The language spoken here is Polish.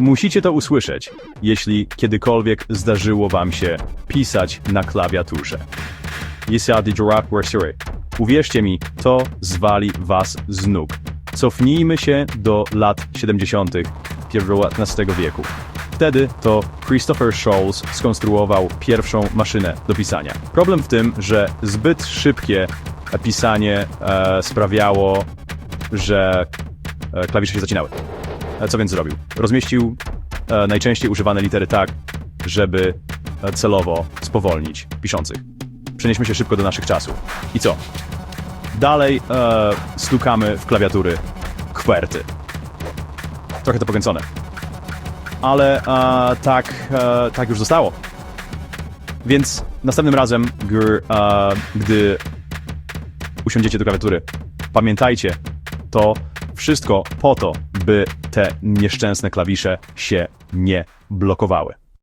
Musicie to usłyszeć, jeśli kiedykolwiek zdarzyło wam się pisać na klawiaturze. Uwierzcie mi, to zwali was z nóg. Cofnijmy się do lat 70. XIX wieku. Wtedy to Christopher Scholes skonstruował pierwszą maszynę do pisania. Problem w tym, że zbyt szybkie pisanie e, sprawiało, że e, klawisze się zacinały. E, Co więc zrobił? Rozmieścił e, najczęściej używane litery tak, żeby e, celowo spowolnić piszących. Przenieśmy się szybko do naszych czasów. I co? Dalej e, stukamy w klawiatury kwerty. Trochę to pokręcone. Ale e, tak, e, tak już zostało. Więc następnym razem, gr, e, gdy usiądziecie do klawiatury, pamiętajcie, to wszystko po to, by te nieszczęsne klawisze się nie blokowały.